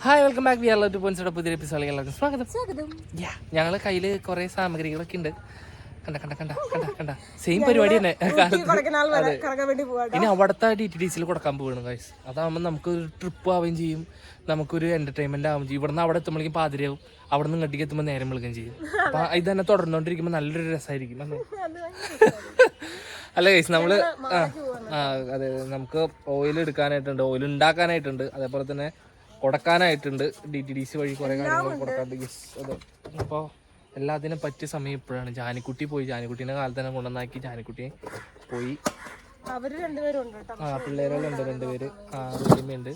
Hi welcome back we are love to പോയിന്റ്സിയുടെ പുതിയ എപ്പിസോഡിലേക്ക് എല്ലാവർക്കും സ്വാഗതം. സ്വാഗതം. യാ ഞങ്ങൾ കയ്യിൽ കുറേ സാമഗ്രികളൊക്കെ ഉണ്ട്. കണ്ട കണ്ട കണ്ട കണ്ട കണ്ട. സെയിം പരിപാടി തന്നെ. ഇനി അവിടുത്തെ ഡി ടി ഡി സിയിൽ കൊടുക്കാൻ പോകണം ഗൈസ് അതാകുമ്പോൾ നമുക്കൊരു ട്രിപ്പ് ആവുകയും ചെയ്യും. നമുക്കൊരു എന്റർടൈൻമെന്റ് ആവുകയും ചെയ്യും. ഇവിടുന്ന് അവിടെ എത്തുമ്പോഴേക്കും പാതിരയാവും അവിടെ നിന്ന് ഇങ്ങോട്ടേക്ക് എത്തുമ്പോൾ നേരം വിളിക്കുകയും ചെയ്യും. അപ്പൊ ഇത് തന്നെ തുടർന്നുകൊണ്ടിരിക്കുമ്പോൾ നല്ലൊരു രസമായിരിക്കും അല്ലേ? ഗൈസ് നമ്മൾ അതെ. നമുക്ക് ഓയിൽ എടുക്കാനായിട്ടുണ്ട്. ഓയിൽ ഉണ്ടാക്കാനായിട്ടുണ്ട്. അതേപോലെ തന്നെ കൊടുക്കാനായിട്ടുണ്ട്. ഡി ടി ഡി സി വഴി കുറെ കാര്യങ്ങൾ കൊടുക്കാണ്ട്. യെസ് അതെ. അപ്പോൾ എല്ലാത്തിനും പറ്റിയ സമയം ഇപ്പോഴാണ്. ജാനിക്കുട്ടി പോയി. ജാനിക്കുട്ടീനെ കാലത്ത് തന്നെ കൊണ്ടുവന്നാക്കി. ജാനിക്കുട്ടിയെ പോയി. അവർ രണ്ടുപേരും ഉണ്ട് കേട്ടോ. ആ പിള്ളേരുണ്ട് രണ്ടുപേര്. ആ ഉണ്ട്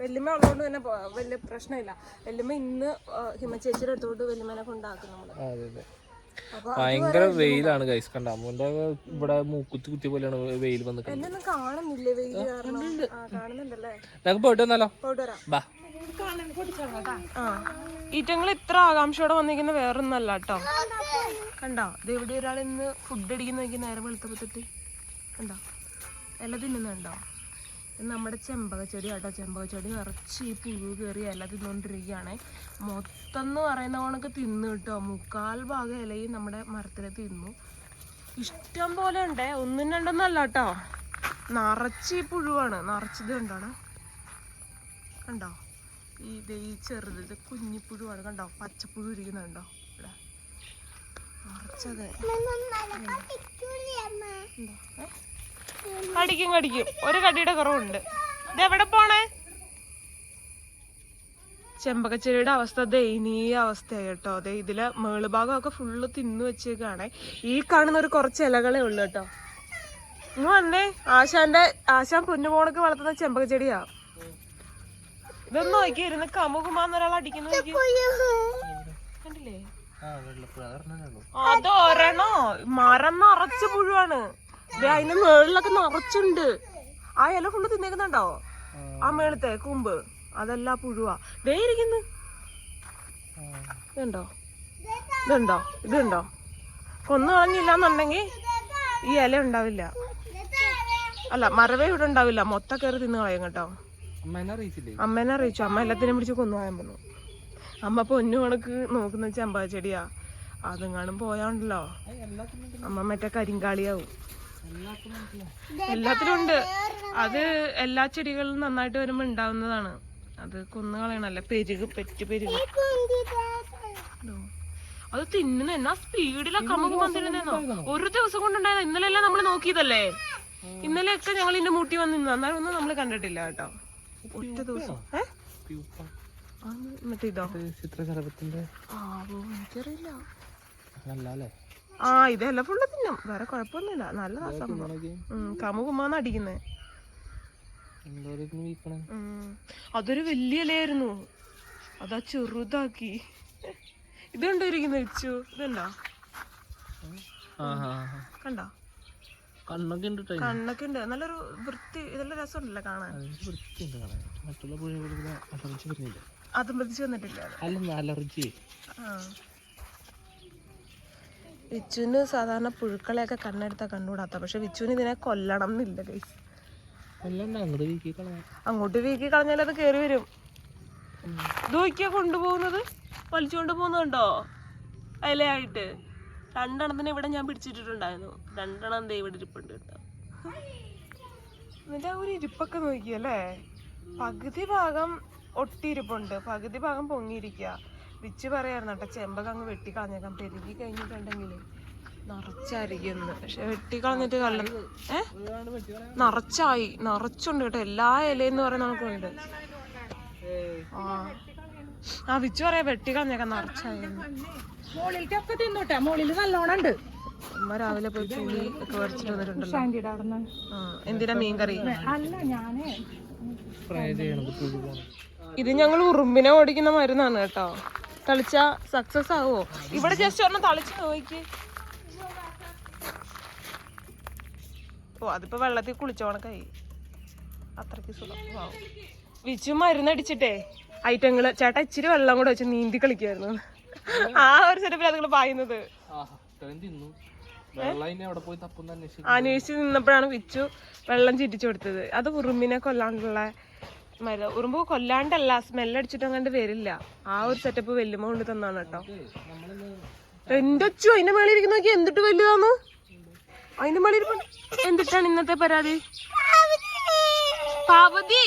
വല്യമ്മ ഉള്ളതുകൊണ്ട് തന്നെ വലിയ പ്രശ്നമില്ല. വല്യമ്മ ഇന്ന് ഹിമ ചേച്ചിയുടെ അടുത്തോട്ട് വല്യമ്മനെ കൊണ്ടാക്കും നമ്മൾ അതെ അതെ. ഭയങ്കര വെയിലാണ് ഗൈസ് കണ്ട? അമ്മൂന്റെ ഇവിടെ മൂക്കുത്തി കുത്തി പോലെയാണ് വെയിൽ വന്ന് ഞങ്ങൾക്ക് പോയിട്ട് വന്നാലോ? ബാ. ആ. ഈറ്റങ്ങൾ ഇത്ര ആകാംക്ഷയോടെ വന്നിരിക്കുന്ന വേറൊന്നല്ല കേട്ടോ. കണ്ടോ? ഇത് എവിടെ ഒരാൾ ഇന്ന് ഫുഡ് അടിക്കുന്ന നോക്കി നേരം വെളുത്തപ്പത്തിട്ട് കണ്ടോ? എല്ലാം തിന്നുന്നുണ്ടോ? നമ്മുടെ ചെമ്പകച്ചെടി കേട്ടോ ചെമ്പകച്ചെടി നിറച്ച് ഈ പുഴു കയറി ഇല തിന്നുകൊണ്ടിരിക്കുകയാണ് മൊത്തം എന്ന് പറയുന്ന കണക്ക് തിന്നു കിട്ടോ. മുക്കാൽ ഭാഗം ഇലയും നമ്മുടെ മരത്തിൽ തിന്നു. ഇഷ്ടം പോലെ ഉണ്ടേ. ഒന്നും രണ്ടൊന്നല്ല കേട്ടോ. നിറച്ച് ഈ പുഴുവാണ്. നിറച്ചത് കണ്ടാണ്. കണ്ടോ? ഈ ഈ ചെറുത് ഇത് കുഞ്ഞിപ്പുഴുവാണ് കണ്ടോ? പച്ചപ്പുഴു ഇരിക്കുന്നുണ്ടോ ഇവിടെ. നിറച്ചത്. കടിക്കും കടിക്കും. ഒരു കടിയുടെ കുറവുണ്ട്. ഇത് എവിടെ പോണേ? ചെമ്പകച്ചെടിയുടെ അവസ്ഥ ദയനീയ അവസ്ഥയായി കേട്ടോ. അതെ ഇതിലെ മേളുഭാഗമൊക്കെ ഫുള്ള് തിന്നു വെച്ചേക്കാണ്. ഈ കാണുന്ന ഒരു കുറച്ച് ഇലകളേ ഉള്ളു കേട്ടോ. ഇന്ന് വന്നേ. ആശാന്റെ ആശാൻ പൊന്നുപോണക്ക് വളർത്തുന്ന ചെമ്പകച്ചെടിയാ. ഇതൊന്നും നോക്കി ഇരുന്ന് കമുകുമാന്ന് ഒരാൾ അടിക്കുന്ന നോക്കി. കണ്ടില്ലേ? ആ വെള്ളപ്പുഴ. അതറിഞ്ഞാലോ അത് ഒരെണ്ണോ? മരം നിറച്ച് പുഴുവാണ്. അതിന്റെ മേളിലൊക്കെ നിറച്ചുണ്ട്. ആ ഇല ഫുള്ള് തിന്നേക്കുന്നുണ്ടോ? ആ. മേളത്തെ കൂമ്പ്. അതല്ല പുഴുവാ. ദേ ഇരിക്കുന്നു. ഇതുണ്ടോ? ഇതുണ്ടോ? ഇതുണ്ടോ? കൊന്നു കളഞ്ഞില്ല എന്നുണ്ടെങ്കിൽ ഈ ഇല ഉണ്ടാവില്ല. അല്ല മരവേ ഇവിടെ ഉണ്ടാവില്ല. മൊത്ത കയറി തിന്നു കളയും കേട്ടോ. അമ്മേനെ അറിയിച്ചു. അമ്മ എല്ലാത്തിനും പിടിച്ച് കൊന്നു പോയാൻ പറഞ്ഞു അമ്മ പൊന്നു കണക്ക് നോക്കുന്ന ചെമ്പാ ചെടിയാ. കാണും പോയാണ്ടല്ലോ. അമ്മ മറ്റേ കരിങ്കാളിയാവും. എല്ലാത്തിലും ഉണ്ട്. അത് എല്ലാ ചെടികളും നന്നായിട്ട് വരുമ്പോ ഉണ്ടാവുന്നതാണ്. അത് കൊന്നു കളയണല്ലേ പെരുക് പെറ്റ് പെരുക്. അത് തിന്നുന്ന എന്നാ സ്പീഡിലൊക്കെ നമുക്ക് വന്നിരുന്നോ ഒരു ദിവസം കൊണ്ടുണ്ടായത്. ഇന്നലെ എല്ലാം നമ്മൾ നോക്കിയതല്ലേ? ഇന്നലെയൊക്കെ ഞങ്ങൾ ഇതിന്റെ മൂട്ടി വന്നു നിന്നു അന്നേരം ഒന്നും നമ്മൾ കണ്ടിട്ടില്ല കേട്ടോ. ഒറ്റ ദിവസം. മറ്റേ ഇതോ. ചിത്രകലപത്തിന്റെ ആ എനിക്കറിയില്ല. അല്ലേ ആ ഇതെല്ലാം ഫുള്ള് തിന്നും. വേറെ കുഴപ്പമൊന്നുമില്ല. നല്ല സംഭവം കമു കുമ്മാന്ന് അടിക്കുന്നേ. അതൊരു വലിയ ഇലയായിരുന്നു. അതാ ചെറുതാക്കി. ഇതുണ്ടോ ഇരിക്കുന്ന? വെച്ചു ഇതുണ്ടോ കണ്ടോ? കണ്ണൊക്കെ ഉണ്ട് കണ്ണൊക്കെ ഉണ്ട്. നല്ലൊരു വൃത്തി ഇതെല്ലാം രസമുണ്ടല്ലോ കാണാൻ. മറ്റുള്ള അതും പ്രതിച്ച് വന്നിട്ടില്ല. അലർജി. ആ. വിച്ചുവിന് സാധാരണ പുഴുക്കളെയൊക്കെ കണ്ണെടുത്ത കണ്ടുകൂടാത്ത പക്ഷെ വിച്ചുവിന് ഇതിനെ കൊല്ലണം എന്നില്ല അങ്ങോട്ട് വീക്കി കളഞ്ഞാൽ അത് കേറി വരും. ദൂക്കിയ കൊണ്ടുപോകുന്നത്? വലിച്ചുകൊണ്ട് പോകുന്നുണ്ടോ അയിലയായിട്ട്. രണ്ടെണ്ണത്തിന് ഇവിടെ ഞാൻ പിടിച്ചിട്ടിട്ടുണ്ടായിരുന്നു. രണ്ടെണ്ണം ദേ ഇവിടെ ഇരിപ്പുണ്ട് കേട്ടോ. എന്നിട്ട് ആ ഒരു ഇരിപ്പൊക്കെ നോക്കിയല്ലേ? പകുതി ഭാഗം ഒട്ടിയിരിപ്പുണ്ട്. പകുതി ഭാഗം പൊങ്ങിയിരിക്കുക വിച്ച് പറയായിരുന്നു കേട്ടോ ചെമ്പൊക്കെ അങ്ങ് വെട്ടി കളഞ്ഞേക്കാം പെരുകി കഴിഞ്ഞിട്ടുണ്ടെങ്കിൽ നിറച്ചായിരിക്കുന്നു പക്ഷെ വെട്ടിക്കളഞ്ഞിട്ട് കള്ള ഏ? നിറച്ചായി. നിറച്ചുണ്ട് കേട്ടോ. എല്ലാ ഇലയെന്ന് പറയുന്ന നമുക്കുണ്ട് ആ. ആ വിച്ച് പറയാ വെട്ടിക്കളഞ്ഞേക്കാം. നിറച്ചായിരുന്നു തിന്നോട്ടെ. നല്ലോണം ഉണ്ട്. അമ്മ രാവിലെ പോയി ചൂളി ഒക്കെ വരച്ചിട്ട് വന്നിട്ടുണ്ടല്ലോ. എന്തിനാ മീൻകറി? ഇത് ഞങ്ങൾ ഉറുമ്പിനെ ഓടിക്കുന്ന മരുന്നാണ് കേട്ടോ. തളിച്ച സക്സസ് ആവുമോ ഇവിടെ ജസ്റ്റ് ഒരെണ്ണം തളിച്ച് നോക്കി ഓ അതിപ്പോ വെള്ളത്തിൽ കുളിച്ചോണക്കായി അത്രയ്ക്ക് സുഖം. വാവ്. വിച്ചു മരുന്നടിച്ചിട്ടേ. ഐറ്റങ്ങൾ ചേട്ടാ ഇച്ചിരി വെള്ളം കൂടെ വെച്ച് നീന്തി കളിക്കായിരുന്നു ആ ഒരു സെറ്റപ്പിൽ അതുങ്ങൾ പായുന്നത് അന്വേഷിച്ച് നിന്നപ്പോഴാണ് വിച്ചു വെള്ളം ചിറ്റിച്ചു കൊടുത്തത്. അത് ഉറുമ്പിനെ കൊല്ലാണ്ടുള്ള മര ഉറുമ്പ് കൊല്ലാണ്ടല്ല സ്മെല്ലടിച്ചിട്ട് അങ്ങനെ അങ്ങോട്ട് വരില്ല ആ ഒരു സെറ്റപ്പ് വെല്ലുമ കൊണ്ട് തന്നാണ് കേട്ടോ. എന്റെ അച്ചു അതിന്റെ മേളിൽ ഇരിക്കുന്ന നോക്കി എന്തിട്ട് വലുതാന്നു? അതിന്റെ മേളിൽ ഇരിപ്പുണ്ട്. എന്തിട്ടാണ് ഇന്നത്തെ പരാതി? പാവതി.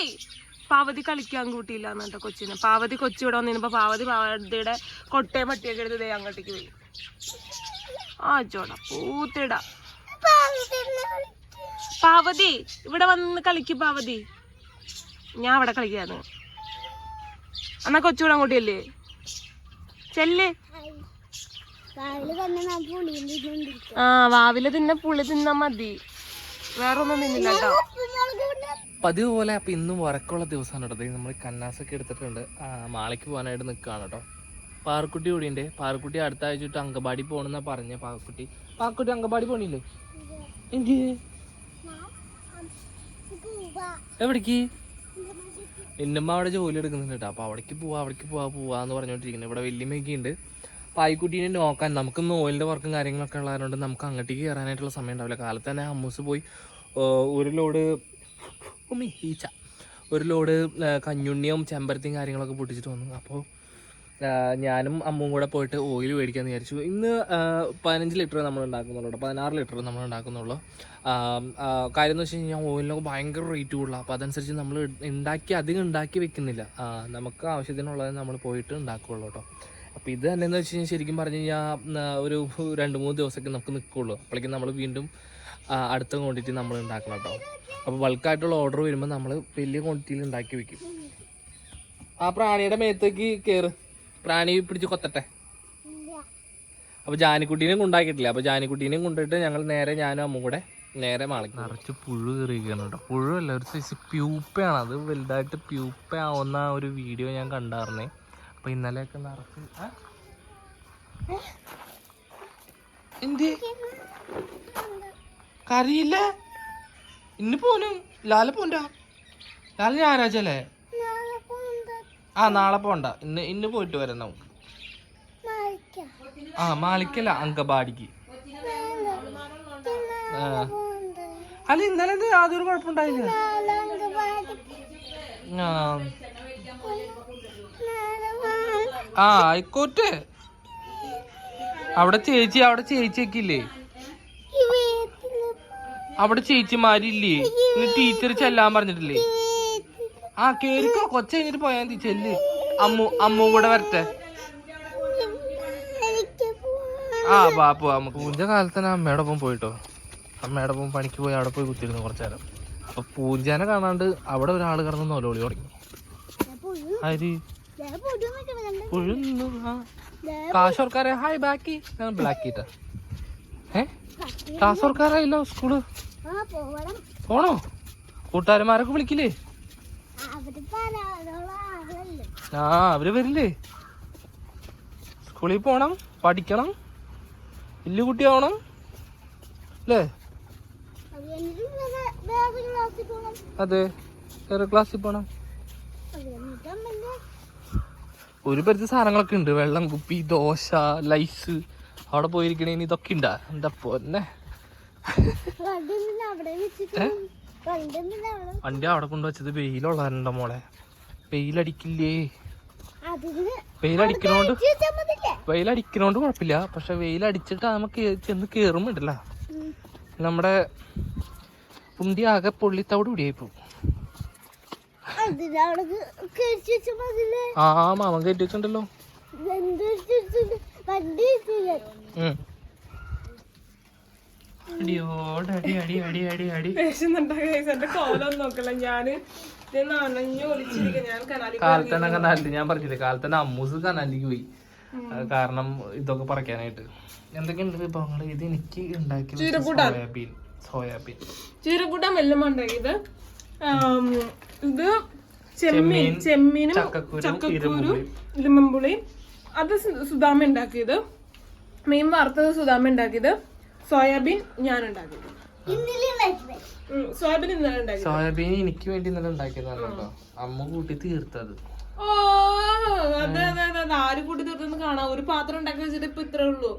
പാവതി കളിക്കാൻ കൂട്ടിയില്ല എന്നിട്ട് കൊച്ചിനെ. പാവതി കൊച്ചി ഇവിടെ വന്നിരുന്നപ്പോ പാവതി പാവതിയുടെ കൊട്ടയും പട്ടിയൊക്കെ എടുത്ത് ദേ അങ്ങോട്ടേക്ക് പോയി. ആ ചോട പൂത്തിട. പാവതി ഇവിടെ വന്ന് കളിക്കും പാവതി. ഞാൻ അവിടെ കളിക്കാന്ന്. എന്നാ കൊച്ചുകൂടെ അങ്ങോട്ടിയല്ലേ ചെല്ല്. ആ വാവിൽ തിന്ന പുളി തിന്നാ മതി. വേറൊന്നും തിന്നില്ല കേട്ടോ. പതിവ് പോലെ അപ്പം ഇന്നും ഉറക്കമുള്ള ദിവസമാണ് കേട്ടോ. നമ്മൾ കന്നാസൊക്കെ എടുത്തിട്ടുണ്ട്. ആ, മാളയ്ക്ക് പോകാനായിട്ട് നിൽക്കുകയാണ് കേട്ടോ. പാറക്കുട്ടി കൂടിയുണ്ട് പാറക്കുട്ടി അടുത്ത ആഴ്ച തൊട്ട് അങ്കവാടി പോകണമെന്നാ പറഞ്ഞ പാറക്കുട്ടി. പാറക്കുട്ടി അങ്കവാടി പോണില്ലേ? എന്ത്? എവിടേക്ക്? എന്നുമ്മ അവിടെ ജോലി എടുക്കുന്നുണ്ട് കേട്ടോ അപ്പോൾ അവിടേക്ക് പോവാ അവിടേക്ക് പോവാ പോവാന്ന് പറഞ്ഞുകൊണ്ടിരിക്കുന്നത് ഇവിടെ വലിയമ്മയൊക്കെ ഉണ്ട് പായ്ക്കുട്ടീനെ നോക്കാൻ നമുക്ക് ഓയിലിന്റെ വർക്കും കാര്യങ്ങളൊക്കെ ഉള്ളതുകൊണ്ട് നമുക്ക് അങ്ങോട്ടേക്ക് കയറാനായിട്ടുള്ള സമയം ഉണ്ടാവില്ല. കാലത്ത് തന്നെ അമ്മൂസ് പോയി ഒരു ലോഡ് ഈച്ച. ഒരു ലോഡ് കഞ്ഞുണ്ണിയും ചെമ്പരത്തിയും കാര്യങ്ങളൊക്കെ പൊട്ടിച്ചിട്ട് വന്നു. അപ്പോൾ ഞാനും അമ്മും കൂടെ പോയിട്ട് ഓയിൽ മേടിക്കാമെന്ന് വിചാരിച്ചു. ഇന്ന് പതിനഞ്ച് ലിറ്റർ നമ്മൾ ഉണ്ടാക്കുന്നുള്ളൂ. പതിനാറ് ലിറ്റർ നമ്മൾ ഉണ്ടാക്കുന്നുള്ളൂ. കാര്യം എന്ന് വെച്ച് കഴിഞ്ഞാൽ ഓയിലിനൊക്കെ ഭയങ്കര റേറ്റ് കൂടുതലാണ് അപ്പോൾ അതനുസരിച്ച് നമ്മൾ ഉണ്ടാക്കി അധികം ഉണ്ടാക്കി വെക്കുന്നില്ല. നമുക്ക് ആവശ്യത്തിനുള്ളത് നമ്മൾ പോയിട്ട് ഉണ്ടാക്കുകയുള്ളൂ കേട്ടോ അപ്പോൾ ഇത് തന്നെ എന്ന് വെച്ച് കഴിഞ്ഞാൽ ശരിക്കും പറഞ്ഞു കഴിഞ്ഞാൽ ഒരു രണ്ട് മൂന്ന് ദിവസമൊക്കെ നമുക്ക് നിൽക്കുകയുള്ളൂ അപ്പോഴേക്കും നമ്മൾ വീണ്ടും അടുത്ത ക്വാണ്ടിറ്റി നമ്മൾ ഉണ്ടാക്കണം കേട്ടോ അപ്പോൾ ബൾക്കായിട്ടുള്ള ഓർഡർ വരുമ്പോൾ നമ്മൾ വലിയ ക്വാണ്ടിറ്റിയിൽ ഉണ്ടാക്കി വെക്കും. ആ പ്രാണിയുടെ മേത്തേക്ക് കയറ് പ്രാണി പിടിച്ച് കൊത്തട്ടെ? അപ്പൊ ജാനിക്കുട്ടീനെ കൊണ്ടാക്കിയിട്ടില്ല. അപ്പൊ ജാനിക്കുട്ടീനെ കൊണ്ടിട്ട് ഞങ്ങൾ നേരെ ഞാനും അമ്മ കൂടെ നേരെ മാളിക്ക് നിറച്ച് പുഴു കയറിയിരിക്കുകയാണ് കേട്ടോ. പുഴു അല്ല ഒരു സൈസ് പ്യൂപ്പയാണ്. അത് വലുതായിട്ട് പ്യൂപ്പ ആവുന്ന ഒരു വീഡിയോ ഞാൻ കണ്ടായിരുന്നേ അപ്പൊ ഇന്നലെയൊക്കെ നിറച്ച്? എന്ത്? കറിയില്ല? ഇന്ന് പോനും ലാല പോണ്ട? ലാല ഞായറാഴ്ചല്ലേ ആ നാളെ പോണ്ട. ഇന്ന് ഇന്ന് പോയിട്ട് വരാം നമുക്ക്. ആ മാളിക്കല്ല അങ്കബാടിക്ക് അല്ല ഇന്നലെ എന്ത് യാതൊരു കുഴപ്പമുണ്ടായില്ല? ആ. ആയിക്കോട്ടെ. അവിടെ ചേച്ചി അവിടെ ചേച്ചിയൊക്കെ ഇല്ലേ അവിടെ ചേച്ചിമാരില്ലേ? ടീച്ചർ ചെല്ലാൻ പറഞ്ഞിട്ടില്ലേ? ആ കേറിക്കോ. കൊച്ചു കഴിഞ്ഞിട്ട് പോയാൽ മതി ചെല്ല്. അമ്മു അമ്മു കൂടെ വരട്ടെ. ആ ബാപ്പു നമുക്ക് പൂഞ്ച കാലത്തന്നെ അമ്മയുടെ ഒപ്പം പോയിട്ടോ. അമ്മയുടെ ഒപ്പം പണിക്ക് പോയി അവിടെ പോയി കുത്തിരുന്നു കുറച്ചു നേരം. അപ്പൊ പൂഞ്ചാനെ കാണാണ്ട് അവിടെ ഒരാൾ കിടന്ന് നോലോളി തുടങ്ങി. ആര് കാശോർക്കാരെ ഹായ് ബാക്കി. ഞാൻ ബ്ലാക്ക് ഏ? കാസോർക്കാരായില്ലോ സ്കൂൾ? പോണോ? കൂട്ടുകാരന്മാരൊക്കെ വിളിക്കില്ലേ? ആ അവർ വരില്ലേ? സ്കൂളിൽ പോണം പഠിക്കണം. വലിയ കുട്ടിയാവണം അല്ലേ? അതെ വേറെ ക്ലാസ്സിൽ പോണം. ഒരു പരിധി സാധനങ്ങളൊക്കെ ഉണ്ട്. വെള്ളം കുപ്പി ദോശ ലൈസ്. അവിടെ പോയിരിക്കണേന് ഇതൊക്കെ ഉണ്ടാ എന്താ പൊന്നെ? വണ്ടി അവിടെ കൊണ്ടുവച്ചത് വെയിലുള്ളതാണല്ലോ മോളെ. വെയിലടിക്കില്ലേ? വെയിലടിക്കണോണ്ട്? വെയിലടിക്കണോണ്ട് കുഴപ്പമില്ല. പക്ഷെ വെയിലടിച്ചിട്ട് നമുക്ക് ചെന്ന് കേറുമ്പോണ്ടല്ല നമ്മുടെ പുണ്ടി ആകെ പൊള്ളിത്തവിടെ കൂടിയായി പോകും ആ മാമൻ കയറ്റി വെച്ചിട്ടുണ്ടല്ലോ. ഉം. അടിയോട് അടി അടി അടി അടി അടി എന്റെ കോലം നോക്കല ഞാൻ ഇത് നനഞ്ഞു ഒളിച്ചിരിക്കും ഞാൻ കനാലി കാലത്തന്നെ കനാലിൽ ഞാൻ പറഞ്ഞില്ലേ കാലത്തന്നെ അമ്മൂസ് കനാലിലേക്ക് പോയി. കാരണം ഇതൊക്കെ പറിക്കാനായിട്ട്. എന്തൊക്കെയുണ്ട് വിഭവങ്ങൾ ഇത് എനിക്ക് ഉണ്ടാക്കി സോയാബീൻ സോയാബീൻ. ചീരക്കൂട്ടം എല്ലാം ഉണ്ടാക്കിയത് ഇത് ചെമ്മീൻ ചെമ്മീനും ചക്കക്കുരു ഇരുമ്പുളിയും അത് സുധാമ ഉണ്ടാക്കിയത്. മീൻ വറുത്തത് സുധാമ ഉണ്ടാക്കിയത്. സോയാബീൻ ഞാൻ ഉണ്ടാക്കി സോയാബീൻ ഇന്നലെ സോയാബീൻ എനിക്ക് വേണ്ടി ഇന്നലെ ഉണ്ടാക്കിയതാണല്ലോ അമ്മ കൂട്ടി തീർത്തത്. ഓ അതെ അതെ അതെ അതെ ആര് കൂട്ടി തീർത്തെന്ന് കാണാം. ഒരു പാത്രം ഉണ്ടാക്കി വെച്ചിട്ട് ഇപ്പൊ ഇത്രേ ഉള്ളൂ.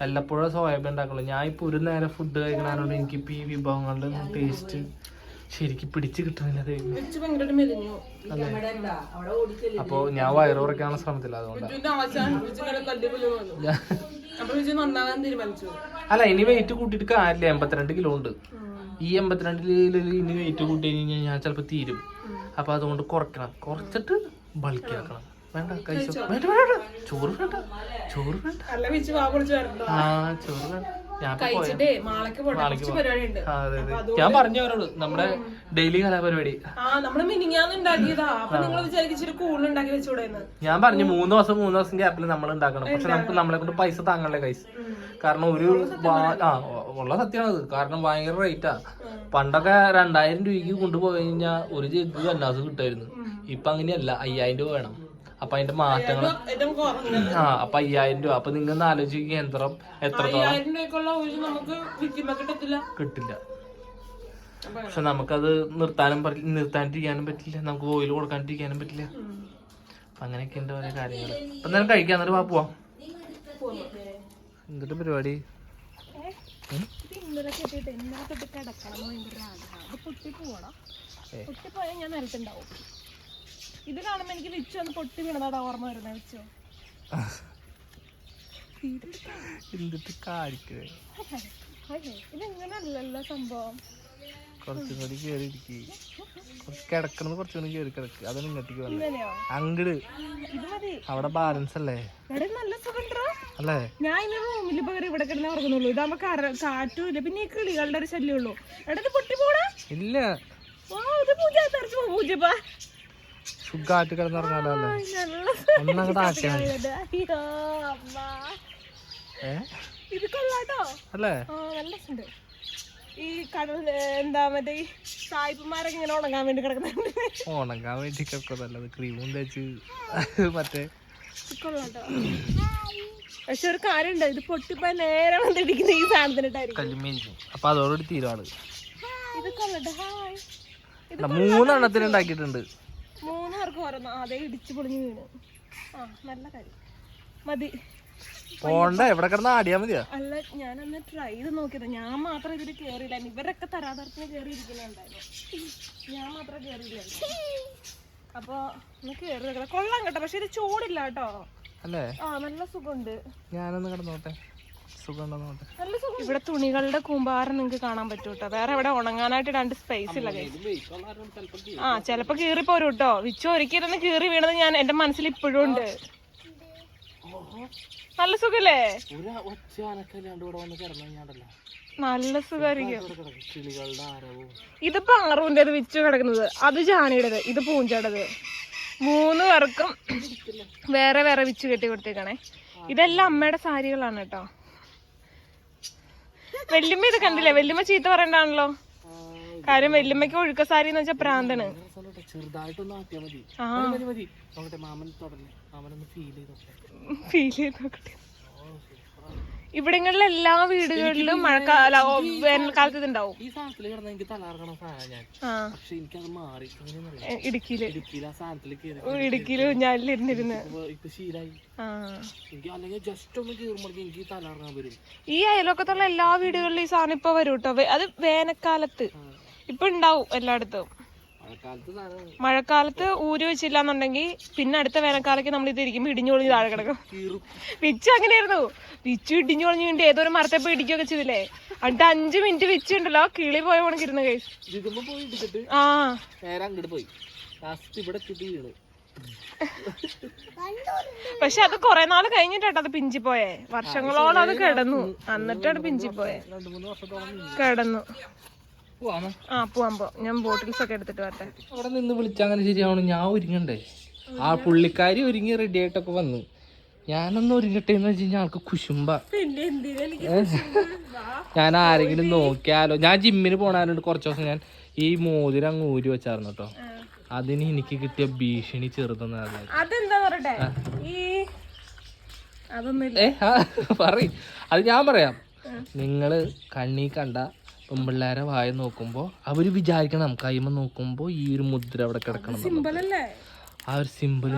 വല്ലപ്പോഴും സോയാബീൻ ഉണ്ടാക്കുള്ളൂ. ഞാൻ ഇപ്പൊ ഒരു നേരം ഫുഡ് കഴിക്കണോണ്ട് എനിക്ക് ഈ വിഭവങ്ങളുടെ ടേസ്റ്റ് ശരിക്കും പിടിച്ചു കിട്ടുന്നില്ല മെലിഞ്ഞു. അപ്പൊ ഞാൻ വയറുറക്കാനുള്ള ശ്രമത്തില്ല അതുകൊണ്ട്. അപ്പൊ അല്ല ഇനി വെയിറ്റ് കൂട്ടിയിട്ട് കാര്യമില്ല. എൺപത്തിരണ്ട് കിലോ ഉണ്ട്. ഈ എൺപത്തിരണ്ട് കിലോ ഇനി വെയിറ്റ് കൂട്ടി കഴിഞ്ഞാൽ ഞാൻ ചിലപ്പോൾ തീരും. അപ്പൊ അതുകൊണ്ട് കുറയ്ക്കണം കുറച്ചിട്ട് ബൾക്കിയാക്കണം വേണ്ട കഴിച്ചോ. വേണ്ട വേണ്ട. ചോറ് വേണ്ട. ചോറ് വേണ്ട. ആ ചോറ് വേണ്ട. ഞാൻ പറഞ്ഞു അവരോട് നമ്മുടെ ഡെയിലി കലാപരിപാടി. ഞാൻ പറഞ്ഞു മൂന്ന് ദിവസം മൂന്ന് ദിവസം ഗ്യാപ്പിൽ നമ്മൾ ഉണ്ടാക്കണം. പക്ഷെ നമുക്ക് നമ്മളെ കൊണ്ട് പൈസ താങ്ങണ്ടേ കൈസ് കാരണം ഒരു ആ ഉള്ള സത്യമാണത് കാരണം ഭയങ്കര റേറ്റാ പണ്ടൊക്കെ രണ്ടായിരം രൂപയ്ക്ക് കൊണ്ടുപോയി കഴിഞ്ഞാൽ ഒരു ജഗ് കന്നാസ് കിട്ടായിരുന്നു ഇപ്പൊ അങ്ങനെയല്ല. അയ്യായിരം രൂപ വേണം. അപ്പൊ അതിന്റെ മാറ്റങ്ങൾ ആ അപ്പൊ അയ്യായിരം രൂപ. അപ്പൊ നിങ്ങൾ ആലോചിക്കുക യന്ത്രം എത്രത്തോളം കിട്ടില്ല. പക്ഷെ നമുക്കത് നിർത്താനും പറ്റില്ല നിർത്താണ്ടിരിക്കാനും പറ്റില്ല. നമുക്ക് ഓയിൽ കൊടുക്കാണ്ടിരിക്കാനും പറ്റില്ല. അപ്പൊ അങ്ങനെയൊക്കെ ഉണ്ട് ഓരോ കാര്യങ്ങൾ അപ്പൊ എന്തായാലും കഴിക്കാൻ എന്നിട്ട് വാ പോവാം. എന്തിട്ട് പരിപാടി? ഇന്നലെ കെട്ടിട്ട് ഇന്നലെ തൊട്ട് കിടക്കണം എന്ന് ഭയങ്കര ആഗ്രഹം. അത് പൊട്ടി പോവണം പൊട്ടി പോയാൽ ഞാൻ നിലത്തുണ്ടാവും ഇത് കാണുമ്പോ എനിക്ക് വിച്ചു ഒന്ന് പൊട്ടി വീണതാടാ ഓർമ്മ വരുന്നത് വിച്ചു എന്തിട്ട് കാണിക്കേ ഇതെങ്ങനല്ലല്ലോ സംഭവം? കുറച്ചും കൂടി കയറി ഇരിക്കുക കുറച്ച് കിടക്കണത് കുറച്ചും കൂടി കയറി കിടക്കുക അതാണ് ഇങ്ങോട്ടേക്ക് വന്നത് ഇങ്ങനെയോ? അങ്ങട്. ഇത് മതി. അവിടെ ബാലൻസ് അല്ലേ? എവിടെ നല്ല സുഖണ്ടോ? അല്ലേ? ഞാൻ ഇന്ന് റൂമിൽ പകരം ഇവിടെ കിടന്ന് ഉറങ്ങുന്നുള്ളൂ. ഇതാകുമ്പോ കാറ്റും ഇല്ല. പിന്നെ ഈ കിളികളുടെ ഒരു ശല്യമുള്ളൂ എടാ പൊട്ടി പോടാ ഇല്ല. പൂജ തെറിച്ചു പൂജപ്പാ സുഖമായിട്ട് കിടന്നിറങ്ങാലോ അല്ലേ? നല്ല ഒന്നങ്ങോട്ട് ആക്കിയാൽ ഇത് കൊള്ളാട്ടോ. അല്ലേ? ഈ കടൽ എന്താ മറ്റേ ഈ സായിപ്പന്മാരൊക്കെ ഇങ്ങനെ ഉണങ്ങാൻ വേണ്ടി കിടക്കുന്നുണ്ട്. ഉണങ്ങാൻ വേണ്ടി കിടക്കുന്നല്ലത് ക്രീമും തേച്ച് മറ്റേ കൊള്ളാട്ടോ. പക്ഷെ ഒരു കാര്യമുണ്ട് ഇത് പൊട്ടിപ്പോ നേരെ വന്നിരിക്കുന്ന ഈ സാധനത്തിനിട്ടായിരിക്കും കല്ലുമേരിക്കും അപ്പൊ അതോടുകൂടി തീരുവാണ്. ഇത് കൊള്ളട്ടെ. ഹായ്. ഇത് മൂന്നെണ്ണത്തിന് ഉണ്ടാക്കിയിട്ടുണ്ട് മൂന്ന് പേർക്ക് ഓരോന്ന് അതേ ഇടിച്ചു പൊളിഞ്ഞ് വീണ്. ആ നല്ല കാര്യം. മതി. പോണ്ട കിടന്ന് ആടിയാ മതിയോ? അല്ല ഞാനന്ന് ട്രൈ ചെയ്ത് നോക്കിയത്. ഞാൻ മാത്രം ഇതിൽ കേറിയില്ല. ഇവരൊക്കെ തരാതരത്തിന് കേറിയിരിക്കുന്നുണ്ടായിരുന്നു. ഞാൻ മാത്രം കേറിയില്ല അപ്പൊ ഒന്ന് കേറി കൊള്ളാം കേട്ടോ. പക്ഷെ ഇത് ചൂടില്ല കേട്ടോ. അല്ലേ? ആ നല്ല സുഖമുണ്ട്. ഞാനൊന്ന് കിടന്നോട്ടെ ഇവിടെ തുണികളുടെ കൂമ്പാരം നിങ്ങൾക്ക് കാണാൻ പറ്റൂട്ടോ. കേട്ടോ വേറെ ഇവിടെ ഉണങ്ങാനായിട്ട് രണ്ട് സ്പേസ് ഇല്ല. ആ ചിലപ്പോ കീറി പോരും കേട്ടോ വിച്ചു ഒരിക്കലും കീറി വീണത് ഞാൻ എന്റെ മനസ്സിൽ ഇപ്പോഴും ഉണ്ട്. നല്ല സുഖല്ലേ? നല്ല സുഖമായിരിക്കും ഇതിപ്പോ ആറുവിന്റെത് വിച്ചു കിടക്കുന്നത്. അത് ജാനിയുടേത്. ഇത് പൂഞ്ചയുടേത് മൂന്ന് പേർക്കും വേറെ വേറെ വിച്ചു കെട്ടി കൊടുത്തേക്കണേ ഇതെല്ലാം അമ്മയുടെ സാരികളാണ് കേട്ടോ. വല്യമ്മ ഇത് കണ്ടില്ലേ? വെല്ലുമ്മ ചീത്ത പറയണ്ടാണല്ലോ? കാര്യം വെല്ലുമ്മയ്ക്ക് ഒഴുക്ക സാരി എന്ന് വെച്ചാൽ പ്രാന്താണ് ചെറുതായിട്ടൊന്ന് ആട്ടിയാ ഇവിടങ്ങളിലെ എല്ലാ വീടുകളിലും മഴക്കാല വേനൽക്കാലത്ത് ഇതുണ്ടാവും ഈ സാധനത്തിൽ കിടന്ന എനിക്ക് തലാർക്കണ സാധനം ഞാൻ. പക്ഷെ എനിക്കത് മാറി. ഇടുക്കിയിൽ. ഇടുക്കിയിൽ ആ സാധനത്തിൽ ഇടുക്കിയിൽ ഞാനിലിരുന്നിരുന്ന്. ഇപ്പൊ- ശീലായി. എനിക്ക് അല്ലെങ്കിൽ ജസ്റ്റ് ഒന്ന് കീറുമ്പോഴേക്കും എനിക്ക് തലാർക്കാൻ വരും. ഈ അയലോക്കത്തുള്ള എല്ലാ വീടുകളിലും ഈ സാധനം ഇപ്പൊ വരും കേട്ടോ അത് വേനൽക്കാലത്ത്. ഇപ്പൊ ഉണ്ടാവും എല്ലായിടത്തും. മഴക്കാലത്ത് ഊരി വെച്ചില്ല എന്നുണ്ടെങ്കിൽ പിന്നെ അടുത്ത വേനൽക്കാലത്ത് നമ്മൾ ഇത് ഇരിക്കുമ്പോൾ ഇടിഞ്ഞൊളിഞ്ഞ് താഴെ കിടക്കും. വിച്ച് അങ്ങനെയായിരുന്നു. വിച്ചു ഇടിഞ്ഞൊളിഞ്ഞ് വേണ്ടി ഏതൊരു മരത്തെ പോയി ഇടിക്കുകയൊക്കെ ചെയ്തില്ലേ? എന്നിട്ട് അഞ്ച് മിനിറ്റ് വിച്ചു ഉണ്ടല്ലോ. കിളി പോയ പോണക്കിരുന്ന് കേസ് ആ. പോയി. ഇവിടെ പക്ഷെ അത് കുറെ നാൾ കഴിഞ്ഞിട്ടാട്ടോ അത് പിഞ്ചി പോയേ. വർഷങ്ങളോളം അത് കിടന്നു. എന്നിട്ടാണ് പിഞ്ചി പോയെ. രണ്ട് മൂന്ന് വർഷത്തോളം കിടന്നു. ആ പോവാൻ പോ. ഞാൻ ബോട്ടിൽസ് ഒക്കെ എടുത്തിട്ട് വരട്ടെ. അവിടെ നിന്ന് വിളിച്ചാൽ അങ്ങനെ ശരിയാവണം? ഞാൻ ഒരുങ്ങണ്ടേ. ആ പുള്ളിക്കാരി ഒരുങ്ങി റെഡി ആയിട്ടൊക്കെ വന്നു. ഞാനൊന്ന് ഒരുങ്ങട്ടെ എന്ന് വെച്ച് കഴിഞ്ഞാൽ ആൾക്ക് കുശുമ്പ. പിന്നെ എന്തിനാ എനിക്ക് ഞാൻ ആരെങ്കിലും നോക്കിയാലോ? ഞാൻ ജിമ്മിന് പോണാലുണ്ട് കുറച്ച് ദിവസം ഞാൻ ഈ മോതിരം അങ്ങ് ഊരി വെച്ചായിരുന്നു കേട്ടോ. അതിന് എനിക്ക് കിട്ടിയ ഭീഷണി ചെറുതെന്ന് അതെന്താ പറയട്ടെ? ഈ അതൊന്നുമില്ല. ഏ പറ അത് ഞാൻ പറയാം. നിങ്ങൾ കണ്ണി കണ്ട പെമ്പിള്ളേരെ വായ നോക്കുമ്പോ അവർ വിചാരിക്കണം കൈമ നോക്കുമ്പോ ഈ ഒരു മുദ്ര അവിടെ കിടക്കണം ആ ഒരു സിമ്പിൾ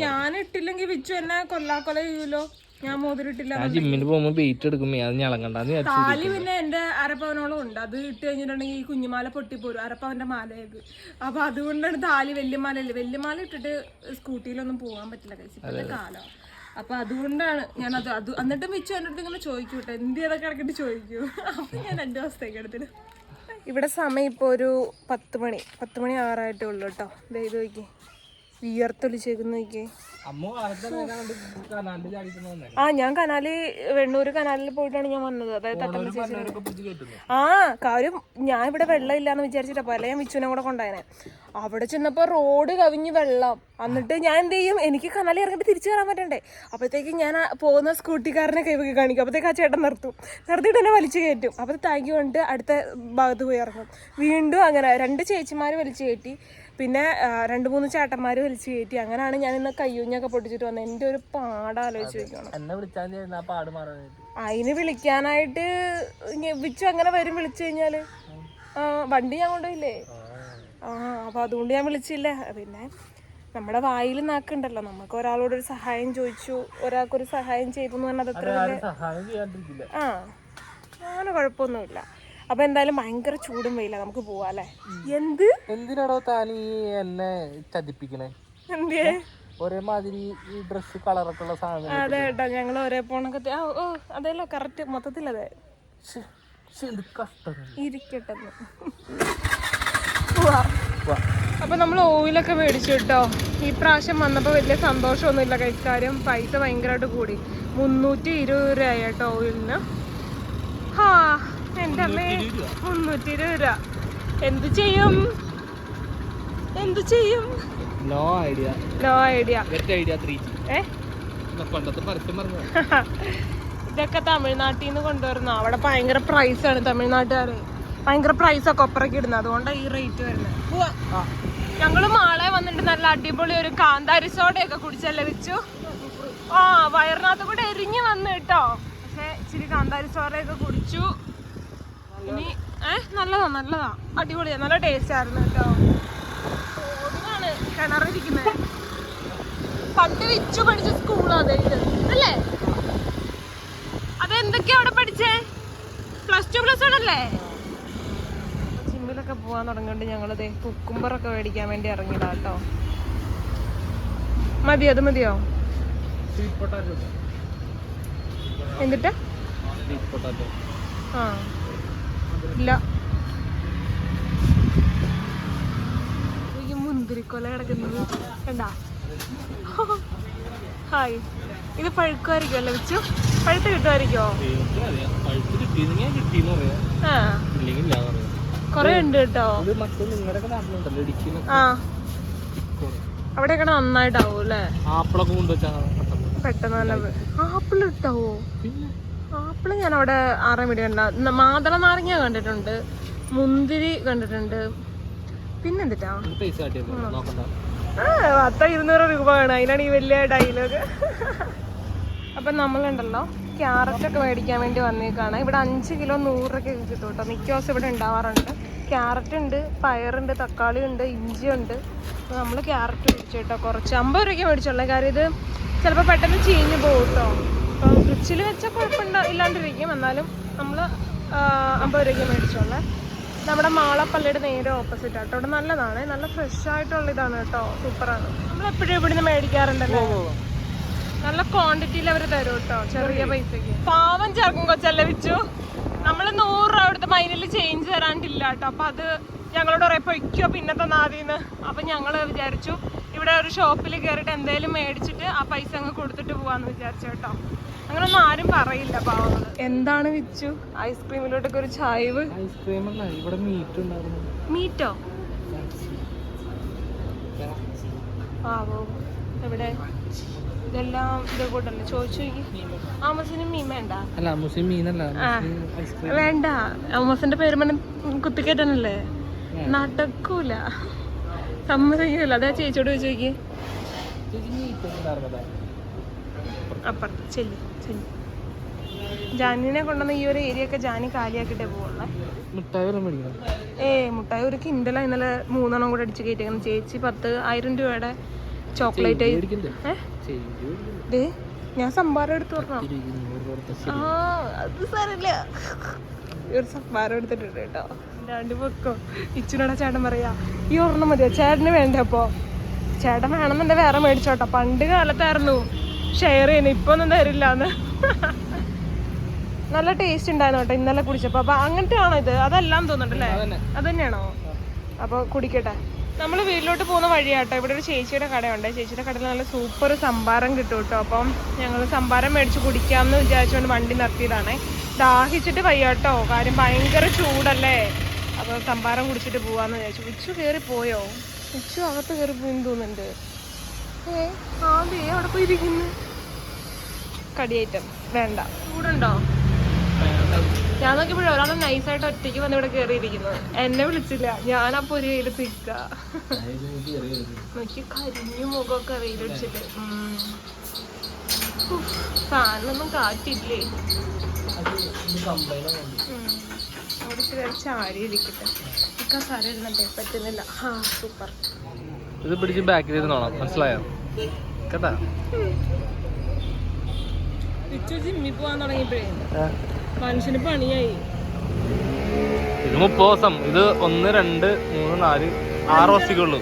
ഞാൻ ഇട്ടില്ലെങ്കിൽ വിച്ചു എന്നെ കൊല്ലാ കൊല ചെയ്യൂലോ? ഞാൻ മോതിരിട്ടില്ല ഞാൻ ജിമ്മിന് പോകുമ്പോ വെയിറ്റ് എടുക്കുമ്പോ അത് ഞളങ്ങണ്ടെന്ന് വിചാരിച്ചു താലി പിന്നെ എന്റെ അരപ്പവനോളം ഉണ്ട്. അത് ഇട്ട് കഴിഞ്ഞിട്ടുണ്ടെങ്കിൽ ഈ കുഞ്ഞുമാല പൊട്ടിപ്പോരും. അരപ്പവന്റെ മാലയത്. അപ്പൊ അതുകൊണ്ടാണ് താലി വല്യമാല വല്യമാല ഇട്ടിട്ട് സ്കൂട്ടിയിലൊന്നും പോകാൻ പറ്റില്ല കാലം അപ്പൊ അതുകൊണ്ടാണ് ഞാൻ അത് അത് എന്നിട്ട് മിച്ചു എന്റെ അടുത്ത് ഇങ്ങനെ ചോദിക്കൂ കേട്ടോ എന്ത് ചെയ്തൊക്കെ ഇടക്കിട്ട് ചോദിക്കൂ? അപ്പൊ ഞാൻ രണ്ടു ദിവസത്തേക്ക് എടുത്തിട്ട്. ഇവിടെ സമയം ഇപ്പോൾ ഒരു പത്ത് മണി പത്ത് മണി ആറായിട്ടേ ഉള്ളൂ കേട്ടോ. ദൈവം നോക്കി വിയർത്തൊലിച്ചേക്കുന്ന നോക്കിയേ. കനാലിൽ ആ ഞാൻ കനാല് വെണ്ണൂര് കനാലിൽ പോയിട്ടാണ് ഞാൻ വന്നത്. അതായത് തട്ടമ്പ ആ കാര്യം ഞാൻ ഇവിടെ വെള്ളം ഇല്ലാന്ന് വിചാരിച്ചിട്ടാ. അല്ലെ ഞാൻ മിച്ചുനെ കൂടെ കൊണ്ടായനെ. അവിടെ ചെന്നപ്പോ റോഡ് കവിഞ്ഞ് വെള്ളം. എന്നിട്ട് ഞാൻ എന്ത് ചെയ്യും? എനിക്ക് കനാലി ഇറങ്ങിട്ട് തിരിച്ചു കയറാൻ പറ്റണ്ടേ? അപ്പോഴത്തേക്ക് ഞാൻ പോകുന്ന സ്കൂട്ടിക്കാരനെ കൈവക്കി കാണിക്കും. അപ്പോഴത്തേക്ക് ആ ചേട്ടൻ നിർത്തും. നിർത്തിയിട്ട് എന്നെ വലിച്ചു കയറ്റും. അപ്പോൾ താങ്കി കൊണ്ട് അടുത്ത ഭാഗത്ത് പോയി ഇറങ്ങും. വീണ്ടും അങ്ങനെ രണ്ട് ചേച്ചിമാർ വലിച്ചു കയറ്റി. പിന്നെ രണ്ട് മൂന്ന് ചേട്ടന്മാര് വലിച്ചു കയറ്റി. അങ്ങനെയാണ് ഞാൻ ഇന്ന് കയ്യൂഞ്ഞൊക്കെ പൊട്ടിച്ചിട്ട് വന്നത് എന്റെ ഒരു പാടാലോചിച്ച് വെക്കണം എന്നെ വിളിച്ചാൽ ആ പാട് അതിന് വിളിക്കാനായിട്ട് വിച്ചു അങ്ങനെ വരും വിളിച്ചു കഴിഞ്ഞാൽ. ആ വണ്ടി ഞാൻ കൊണ്ടുപോയില്ലേ? ആ. അപ്പൊ അതുകൊണ്ട് ഞാൻ വിളിച്ചില്ല. പിന്നെ നമ്മുടെ വായിൽ നാക്കുണ്ടല്ലോ. നമുക്ക് ഒരാളോട് ഒരു സഹായം ചോദിച്ചു. ഒരാൾക്കൊരു സഹായം ചെയ്തു എന്ന് പറഞ്ഞാൽ അത് അത്ര സഹായം ചെയ്യാണ്ടിരിക്കില്ല. ആ അങ്ങനെ കുഴപ്പമൊന്നുമില്ല. അപ്പൊ എന്തായാലും ഭയങ്കര ചൂടും വെയില നമുക്ക് പോവാ അല്ലേ? എന്ത്? എന്തിനാടോ താൻ ഈ എന്നെ ചതിപ്പിക്കണേ? എന്തേ ഒരേ മാതിരി ഈ ഡ്രസ് കളറൊക്കെ ഉള്ള സാധനം അതെ കേട്ടോ ഞങ്ങൾ ഒരേ പോണൊക്കെ ഓ അതെല്ലോ കറക്റ്റ് മൊത്തത്തിൽ അതെ. ഇരിക്കട്ടെ. അപ്പൊ നമ്മൾ ഓയിലൊക്കെ മേടിച്ചു കേട്ടോ. ഈ പ്രാവശ്യം വന്നപ്പോ വലിയ സന്തോഷമൊന്നുമില്ല കൈക്കാര്യം പൈസ ഭയങ്കരമായിട്ട് കൂടി. മുന്നൂറ്റി ഇരുപത് രൂപ ആയി കേട്ടോ ഓയിലിന്. ഹാ. അമ്മേ മുന്നൂറ്റി ഇരുപത് രൂപ. എന്ത് ചെയ്യും? എന്ത് ചെയ്യും? No idea no idea idea three ഏ? ഇതൊക്കെ തമിഴ്നാട്ടിൽ നിന്ന് കൊണ്ടുവരുന്ന അവിടെ ഭയങ്കര പ്രൈസ് ആണ് തമിഴ്നാട്ടുകാര്. ഭയങ്കര പ്രൈസാ കൊപ്പറൊക്കെ ഇടുന്നത് അതുകൊണ്ടാണ് ഈ റേറ്റ് വരുന്നത് ഞങ്ങൾ ഞങ്ങൾ മാളെ വന്നിട്ട് നല്ല അടിപൊളി ഒരു കാന്താരി സോഡയൊക്കെ കുടിച്ചല്ലേ വെച്ചു? ആ വയറിനകത്ത് കൂടെ എരിഞ്ഞു വന്നു കേട്ടോ. പക്ഷെ ഇച്ചിരി കാന്താരി സോഡയൊക്കെ കുടിച്ചു. ഇനി ഏ നല്ലതാ നല്ലതാ. അടിപൊളിയാ. നല്ല ടേസ്റ്റ് ആയിരുന്നു കേട്ടോ. ഓടുകയാണ് കിണറിരിക്കുന്നത് പണ്ട് വിച്ചു പഠിച്ച സ്കൂളാ ഇത്. അല്ലേ? അതെന്തൊക്കെയാ അവിടെ പഠിച്ചേ? പ്ലസ് ടു പ്ലസ് വൺ അല്ലേ? ജിമ്മിലൊക്കെ പോവാൻ തുടങ്ങിയിട്ട് ഞങ്ങളത് കുക്കുംബറൊക്കെ മേടിക്കാൻ വേണ്ടി ഇറങ്ങിയതാ കേട്ടോ. മതിയോ? അത് മതിയോ? എന്നിട്ട്? ആ. ഇല്ല മുന്തിരിക്കൊല കിടക്കുന്നത്. കണ്ടാ? ഹായ്. ഇത് പഴുക്കുമായിരിക്കും അല്ലേ വെച്ചു? പഴുത്ത് കിട്ടുമായിരിക്കോ കൊറേ ഉണ്ട് കേട്ടോ. ആ. അവിടെയൊക്കെ നന്നായിട്ടാവും അല്ലേ? ആപ്പിളൊക്കെ പെട്ടെന്ന്. പെട്ടെന്ന് തന്നെ ആപ്പിൾ ഇട്ടാവോ? പിന്നെ ആപ്പിൾ ഞാൻ അവിടെ ആറാം വീട് കണ്ട. മാതള നാരങ്ങ കണ്ടിട്ടുണ്ട്. മുന്തിരി കണ്ടിട്ടുണ്ട്. പിന്നെന്തിട്ടാ? ആ പത്ത ഇരുന്നൂറ് രൂപ വേണം അതിനാണ് ഈ വലിയ ഡയലോഗ് അപ്പം നമ്മളുണ്ടല്ലോ ക്യാരറ്റ് ഒക്കെ മേടിക്കാൻ വേണ്ടി വന്നേക്കാണ്. ഇവിടെ അഞ്ച് കിലോ നൂറൊക്കെ കിട്ടും കേട്ടോ. മിക്ക ദിവസം ഇവിടെ ഉണ്ടാവാറുണ്ട്. ക്യാരറ്റ് ഉണ്ട് പയറുണ്ട് തക്കാളി ഉണ്ട് ഇഞ്ചി ഉണ്ട്. നമ്മൾ ക്യാരറ്റ് മേടിച്ചു കേട്ടോ കുറച്ച്. അമ്പത് രൂപയ്ക്ക് മേടിച്ചോളൂ കാര്യം ഇത് ചിലപ്പോൾ പെട്ടെന്ന് ചീഞ്ഞ് പോകും കേട്ടോ. അപ്പം ഫ്രിഡ്ജിൽ വെച്ചാൽ കുഴപ്പമുണ്ട ഇല്ലാണ്ടിരിക്കും എന്നാലും നമ്മൾ അമ്പത് രൂപയ്ക്ക് മേടിച്ചോളേ. നമ്മുടെ മാളപ്പള്ളിയുടെ നേരെ ഓപ്പോസിറ്റ് ആട്ടോ അവിടെ നല്ലതാണ്. നല്ല ഫ്രഷ് ആയിട്ടുള്ള ഇതാണ് കേട്ടോ സൂപ്പറാണ്. നമ്മൾ എപ്പോഴും ഇവിടുന്ന് മേടിക്കാറുണ്ടല്ലോ? നല്ല ക്വാണ്ടിറ്റിയിൽ അവർ തരും കേട്ടോ ചെറിയ പൈസക്ക് പാവം ചേർക്കും കൊച്ചല്ല വെച്ചു? നമ്മൾ നൂറ് രൂപ അവിടുത്തെ മൈനിൽ ചേഞ്ച് തരാണ്ടില്ല കേട്ടോ അപ്പൊ അത് ഞങ്ങളോട് പറയാം പൊയ്ക്കോ പിന്നത്തെ നാദീന്ന് അപ്പൊ ഞങ്ങൾ വിചാരിച്ചു ഇവിടെ ഒരു ഷോപ്പിൽ കയറിയിട്ട് എന്തെങ്കിലും മേടിച്ചിട്ട് ആ പൈസ അങ്ങ് കൊടുത്തിട്ട് പോവാന്ന് വിചാരിച്ചു കേട്ടോ അങ്ങനൊന്നും ആരും പറയില്ല പാവങ്ങൾ. എന്താണ് വിച്ചു? ഐസ്ക്രീമിലോട്ടൊക്കെ ഒരു ചായവ്? ഐസ്ക്രീം അല്ല ഇവിടെ മീറ്റ് ഉണ്ടായിരുന്നു. മീറ്റോ പാവോ? എവിടെ? ഇതെല്ലാം ഇത് കൂട്ടല്ലേ. ചോദിച്ചു ആമസിന് മീൻ വേണ്ട. അല്ല മീനല്ല. വേണ്ട. ആമസിന്റെ പേര് പറഞ്ഞ കുത്തിക്കേറ്റാനല്ലേ? നടക്കൂല. സമ്മതിക്കൂല. അതാ ചേച്ചിയോട് ചോദിക്കേ അപ്പുറത്ത് ചെല്ലി. ജാനിനെ കൊണ്ടുവന്ന ഈ ഒരു ഏരിയ ഒക്കെ ജാനി കാലിയാക്കിട്ടേ പോവുള്ളേ. ഏ മുട്ടായി ഒരു കിൻഡല ഇന്നലെ മൂന്നെണ്ണം കൂടെ അടിച്ച് കയറ്റിക്കണം ചേച്ചി പത്ത് ആയിരം രൂപയുടെ ചോക്ലേറ്റ് ഞാൻ സംഭാരം എടുത്തു പറഞ്ഞോ? ആ അത് സാരല്ല ഒരു സംഭാരം എടുത്തിട്ടുണ്ട് കേട്ടോ. രണ്ട് പൊക്കോ ഇച്ചിനോടെ ചേട്ടൻ പറയാ ഈ ഒരെണ്ണം മതിയോ? ചേട്ടന് വേണ്ട അപ്പോ? ചേട്ടൻ വേണമെന്നുണ്ടെ വേറെ മേടിച്ചോട്ടോ. പണ്ട് കാലത്തായിരുന്നു ഷെയർ ചെയ്യുന്നു ഇപ്പൊ ഒന്നും തരില്ലാന്ന്. നല്ല ടേസ്റ്റ് ഉണ്ടായിരുന്നു കേട്ടോ ഇന്നലെ കുടിച്ചപ്പോ. അപ്പൊ അങ്ങനത്തെ ആണോ ഇത്? അതെല്ലാം തോന്നുന്നുണ്ടല്ലേ? അത് തന്നെയാണോ അപ്പൊ കുടിക്കട്ടെ. നമ്മൾ വീട്ടിലോട്ട് പോകുന്ന വഴിയാട്ടോ. ഇവിടെ ഒരു ചേച്ചിയുടെ കടയുണ്ട്. ചേച്ചിയുടെ കടയിൽ നല്ല സൂപ്പർ സംഭാരം കിട്ടും കേട്ടോ. അപ്പം ഞങ്ങൾ സംഭാരം മേടിച്ച് കുടിക്കാമെന്ന് വിചാരിച്ചുകൊണ്ട് വണ്ടി നിർത്തിയതാണേ. ദാഹിച്ചിട്ട് വയ്യാട്ടോ കാര്യം ഭയങ്കര ചൂടല്ലേ? അപ്പോൾ സംഭാരം കുടിച്ചിട്ട് പോവാന്ന് വിചാരിച്ചു. ഉച്ചു കയറി പോയോ ഉച്ചു അകത്ത് കയറി പോയി തോന്നുന്നുണ്ട്. ഏ ആ ദേ അവിടെ പോയി ഇരിക്കുന്നു കടി ഐറ്റം വേണ്ട. ചൂടുണ്ടോ? ഞാൻ നോക്കിയപ്പോഴേ ഒരാളെ നൈസായിട്ട് ഒറ്റയ്ക്ക് വന്ന് ഇവിടെ കയറിയിരിക്കുന്നത് എന്നെ വിളിച്ചില്ല. ഞാൻ അപ്പൊ ഒരു കയ്യിൽ തിക്ക നോക്കി കരിഞ്ഞു മുഖമൊക്കെ വെയിലടിച്ചിട്ട്. ഉം. ഉഫ്, ഫാനിലൊന്നും കാറ്റില്ലേ? ഉം. അവിടെ ഇച്ചിരി ചാരി ഇരിക്കട്ടെ ഇക്ക സാര ഇരുന്നട്ടെ പറ്റുന്നില്ല ഹാ സൂപ്പർ. ഇത് പിടിച്ച് ബാക്കിൽ ഇരുന്നോളാം മനസ്സിലായോ? കേട്ടാ? തുടങ്ങിയപ്പോഴേ മനുഷ്യന് പണിയായി. ഇത് മുപ്പത് ദിവസം. ഇത് ഒന്ന് രണ്ട് മൂന്ന് നാല് ആറ് ദിവസത്തേക്കുള്ളൂ.